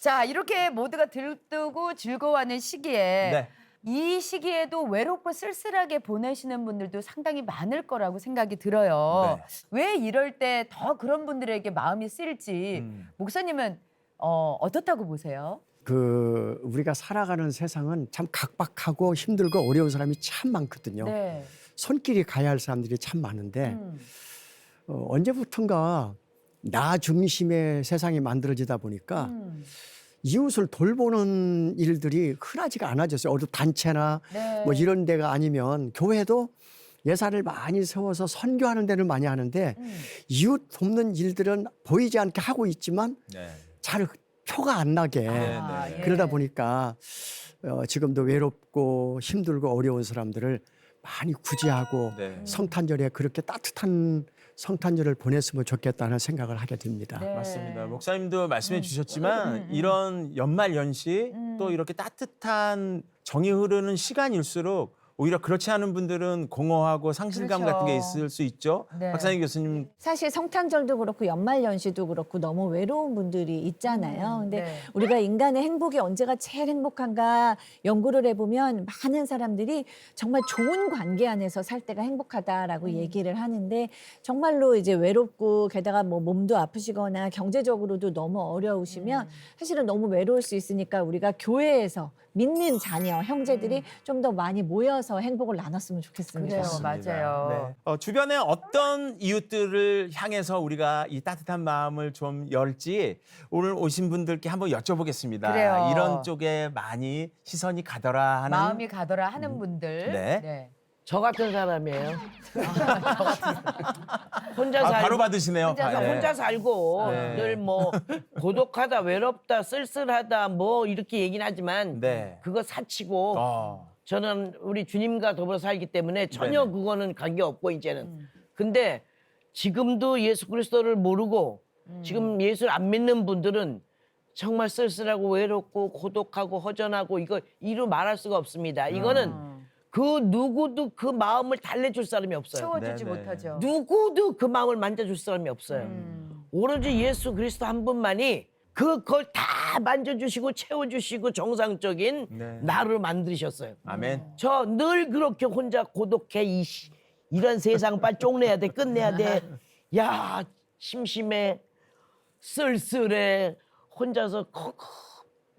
자, 이렇게 모두가 들뜨고 즐거워하는 시기에 네. 이 시기에도 외롭고 쓸쓸하게 보내시는 분들도 상당히 많을 거라고 생각이 들어요. 네. 왜 이럴 때 더 그런 분들에게 마음이 쓰일지 음. 목사님은 어, 어떻다고 보세요? 그 우리가 살아가는 세상은 참 각박하고 힘들고 어려운 사람이 참 많거든요. 네. 손길이 가야 할 사람들이 참 많은데 음. 어, 언제부턴가 나 중심의 세상이 만들어지다 보니까 음. 이웃을 돌보는 일들이 흔하지가 않아졌어요. 어느 단체나 네. 뭐 이런 데가 아니면 교회도 예산을 많이 세워서 선교하는 데를 많이 하는데 음. 이웃 돕는 일들은 보이지 않게 하고 있지만 네. 잘 표가 안 나게 아, 네, 네. 예. 그러다 보니까 어, 지금도 외롭고 힘들고 어려운 사람들을 많이 구제하고 네. 성탄절에 그렇게 따뜻한 성탄절을 보냈으면 좋겠다는 생각을 하게 됩니다. 네. 맞습니다. 목사님도 말씀해 음. 주셨지만 음, 음, 음. 이런 연말 연시 음. 또 이렇게 따뜻한 정이 흐르는 시간일수록 오히려 그렇지 않은 분들은 공허하고 상실감 그렇죠. 같은 게 있을 수 있죠. 네. 박상희 교수님 사실 성탄절도 그렇고 연말 연시도 그렇고 너무 외로운 분들이 있잖아요. 근데 네. 우리가 인간의 행복이 언제가 제일 행복한가 연구를 해보면 많은 사람들이 정말 좋은 관계 안에서 살 때가 행복하다라고 음. 얘기를 하는데 정말로 이제 외롭고 게다가 뭐 몸도 아프시거나 경제적으로도 너무 어려우시면 음. 사실은 너무 외로울 수 있으니까 우리가 교회에서 믿는 자녀 형제들이 좀더 많이 모여서 행복을 나눴으면 좋겠습니다. 음. 그래요. 맞아요. 네. 어, 주변에 어떤 이웃들을 향해서 우리가 이 따뜻한 마음을 좀 열지 오늘 오신 분들께 한번 여쭤보겠습니다. 그래요. 이런 쪽에 많이 시선이 가더라 하는 마음이 가더라 하는 분들. 네. 저 같은 사람이에요. 혼자 아, 살고 바로 받으시네요. 혼자, 아, 네. 혼자 살고 네. 늘 뭐 고독하다, 외롭다, 쓸쓸하다 뭐 이렇게 얘기는 하지만 네. 그거 사치고 어. 저는 우리 주님과 더불어 살기 때문에 전혀 네네. 그거는 관계 없고 이제는. 음. 근데 지금도 예수 그리스도를 모르고 음. 지금 예수를 안 믿는 분들은 정말 쓸쓸하고 외롭고 고독하고 허전하고 이거 이루 말할 수가 없습니다. 이거는 음. 그 누구도 그 마음을 달래줄 사람이 없어요. 채워주지 네네. 못하죠. 누구도 그 마음을 만져줄 사람이 없어요. 음. 오로지 예수 그리스도 한 분만이 그 걸 다 만져주시고 채워주시고 정상적인 네. 나를 만드셨어요. 아멘. 저 늘 그렇게 혼자 고독해 이 씨, 이런 세상 빨리 쪽내야 돼 끝내야 돼 야 심심해 쓸쓸해 혼자서 콕콕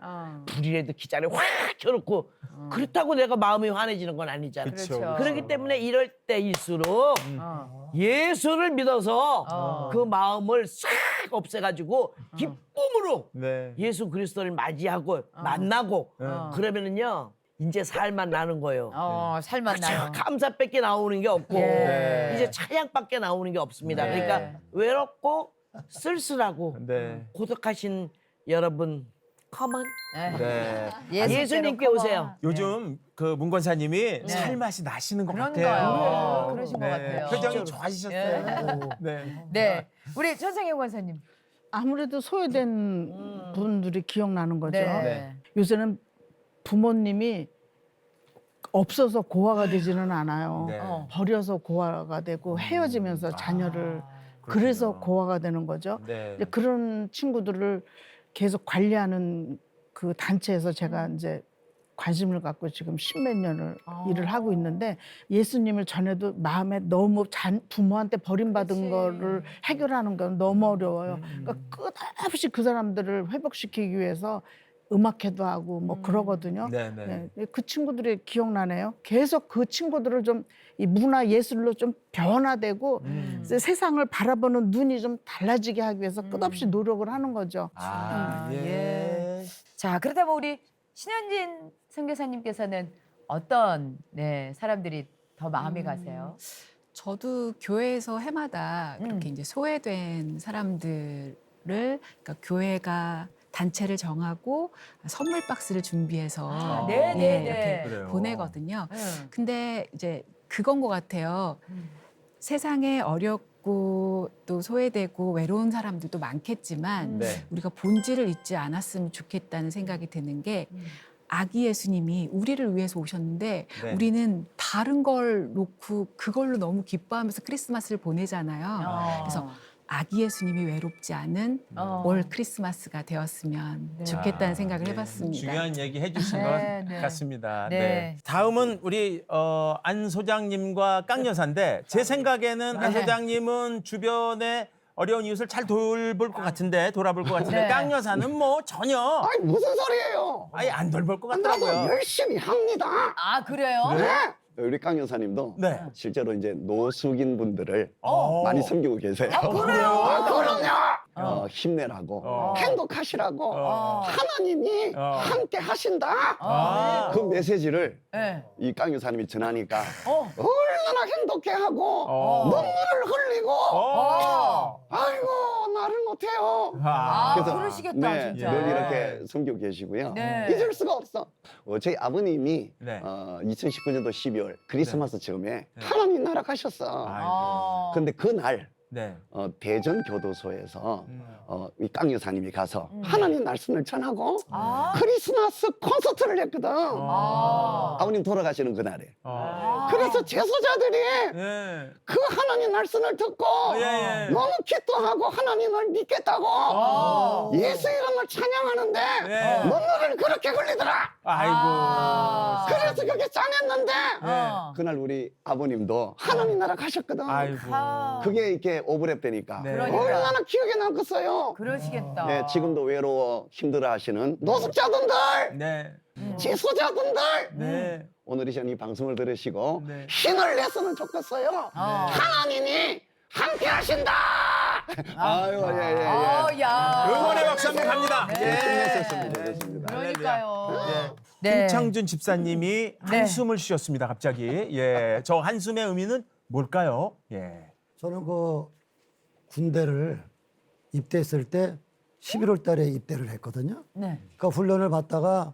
어. 불이라도 기자를 확 켜놓고 그렇다고 내가 마음이 환해지는 건 아니잖아. 그쵸, 그렇죠. 그렇기 때문에 이럴 때일수록 어. 예수를 믿어서 어. 그 마음을 싹 없애가지고 기쁨으로 네. 예수 그리스도를 맞이하고 만나고 어. 그러면은요 이제 살만 나는 거예요. 어, 살만 나요. 감사밖에 나오는 게 없고 예. 이제 찬양밖에 나오는 게 없습니다. 네. 그러니까 외롭고 쓸쓸하고 네. 고독하신 여러분 컴온 네. 네. 예수님께. 오세요. 요즘 그 문권사님이 살맛이 나시는 것 같아요. 그런가요? 그러신 것 네. 같아요. 표정이. 좋아지셨어요. 네. 네. 우리 천상영 권사님. 아무래도 소외된 분들이 기억나는 거죠. 네. 네. 요새는 부모님이 없어서 고아가 되지는 않아요. 네. 어. 버려서 고아가 되고 헤어지면서 자녀를 그래서 고아가 되는 거죠. 네. 이제 그런 친구들을 계속 관리하는 그 단체에서 제가 음. 이제 관심을 갖고 지금 십몇 년을 아. 일을 하고 있는데 예수님을 전에도 마음에 너무 잔, 부모한테 버림받은 그치. 거를 해결하는 건 너무 어려워요. 음. 그러니까 끝없이 그 사람들을 회복시키기 위해서 음악회도 하고 뭐 음. 그러거든요. 네, 네. 네, 그 친구들이 기억나네요. 계속 그 친구들을 좀 이 문화 예술로 좀 변화되고 음. 세상을 바라보는 눈이 좀 달라지게 하기 위해서 끝없이 음. 노력을 하는 거죠. 아, 음. 예. 자, 그렇다면 우리 신현진 선교사님께서는 어떤 네, 사람들이 더 마음이 가세요? 저도 교회에서 해마다 그렇게 음. 이제 소외된 사람들을 그러니까 교회가 단체를 정하고 선물 박스를 준비해서 아, 네, 네, 예, 네. 이렇게 그래요. 보내거든요. 응. 근데 이제 그건 것 같아요. 음. 세상에 어렵고 또 소외되고 외로운 사람들도 많겠지만 네. 우리가 본질을 잊지 않았으면 좋겠다는 생각이 드는 게 아기 예수님이 우리를 위해서 오셨는데 네. 우리는 다른 걸 놓고 그걸로 너무 기뻐하면서 크리스마스를 보내잖아요. 어. 그래서 아기 예수님이 외롭지 않은 어. 올 크리스마스가 되었으면 네. 좋겠다는 생각을 네, 해봤습니다. 중요한 얘기 해주신 네, 것 네. 같습니다. 네. 네. 다음은 우리 어, 안 소장님과 깡 여사인데 제 생각에는 안 네. 소장님은 주변에 어려운 이웃을 잘 돌볼 것 같은데 돌아볼 것 같은데 네. 깡 여사는 뭐 전혀 아니 무슨 소리예요? 아예 안 돌볼 것 나도 같더라고요. 열심히 합니다. 아 그래요? 그래요? 네. 우리 강 여사님도 네. 실제로 이제 노숙인 분들을 어. 많이 섬기고 계세요. 그래요? 아, 그럼요. 어. 어, 힘내라고 어. 행복하시라고 어. 하나님이 어. 함께 하신다. 아. 그 메시지를 네. 이강 여사님이 전하니까 어. 얼마나 행복해하고 어. 눈물을 흘리고 어. 못해요. 아, 아. 그러시겠다 네, 진짜. 늘 이렇게 섬기고 계시고요. 네. 잊을 수가 없어. 어, 저희 아버님이 네. 어, 2019년도 12월 크리스마스 즈음에 하나님 나라 가셨어. 아이고. 어. 근데 그날 네. 어, 대전 교도소에서 음. 어, 이 깡 여사님이 가서 하나님 말씀을 전하고 아. 크리스마스 콘서트를 했거든. 아. 아 버님 돌아가시는 그날에. 어. 그래서 제소자들이 예. 그 하나님 말씀을 듣고 예, 예. 너무 기도하고 하나님을 믿겠다고 아. 예수 이름을 찬양하는데 예. 눈물을 그렇게 흘리더라. 아이고. 아. 그래서 그게 짠했는데 어. 그날 우리 아버님도 하나님 나라 가셨거든. 아이고. 아. 그게 이렇게 오버랩 되니까 네. 그러니까. 얼마나 기억에 남겠어요. 그러시겠다. 네, 지금도 외로워 힘들어하시는 노숙자분들, 네. 지소자분들 네. 오늘 이 시간 이 방송을 들으시고 네. 힘을 냈으면 좋겠어요. 어. 하나님이 함께 하신다. 아유 예예 예. 아, 야. 응원의 박수 한번 갑니다. 네. 예. 끝냈었습니다. 됐습니다. 그러니까요. 네. 네. 김창준 집사님이 한숨을 쉬었습니다. 갑자기. 예. 저 한숨의 의미는 뭘까요? 예. 저는 그 군대를 입대했을 때 11월 달에 입대를 했거든요. 네. 그 훈련을 받다가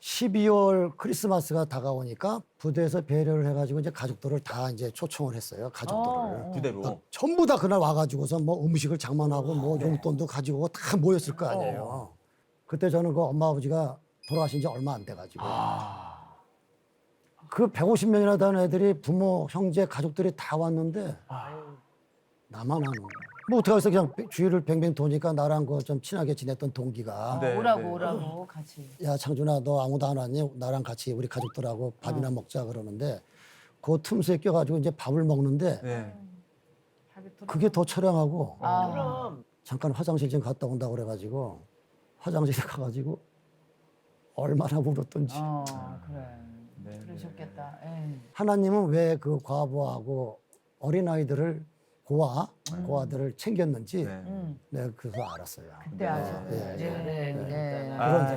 12월 크리스마스가 다가오니까 부대에서 배려를 해가지고 이제 가족들을 다 이제 초청을 했어요. 가족들을. 어. 부대로. 전부 다 그날 와가지고서 뭐 음식을 장만하고 뭐 용돈도 가지고 다 모였을 거 아니에요. 그때 저는 그 엄마 아버지가 돌아가신 지 얼마 안 돼가지고 그 150명이나 되는 애들이 부모, 형제, 가족들이 다 왔는데 나만 안 오고. 뭐 어떡하겠어 그냥 주위를 뱅뱅 도니까 나랑 그 좀 친하게 지냈던 동기가 네, 오라고 네. 오라고 같이. 야 창준아 너 아무도 안 왔니? 나랑 같이 우리 가족들하고 밥이나 먹자 그러는데 그 틈새에 껴가지고 이제 밥을 먹는데 네. 그게 더 처량하고 아. 그럼 잠깐 화장실 좀 갔다 온다 그래가지고 화장실에 가가지고 얼마나 울었던지 어 그래. 네, 그러셨겠다. 예. 하나님은 왜 그 과부하고 어린 아이들을 고아 고아들을 챙겼는지 네. 음. 내가 그래서 알았어요. 그때 아셨. 네, 네. 네. 네. 아,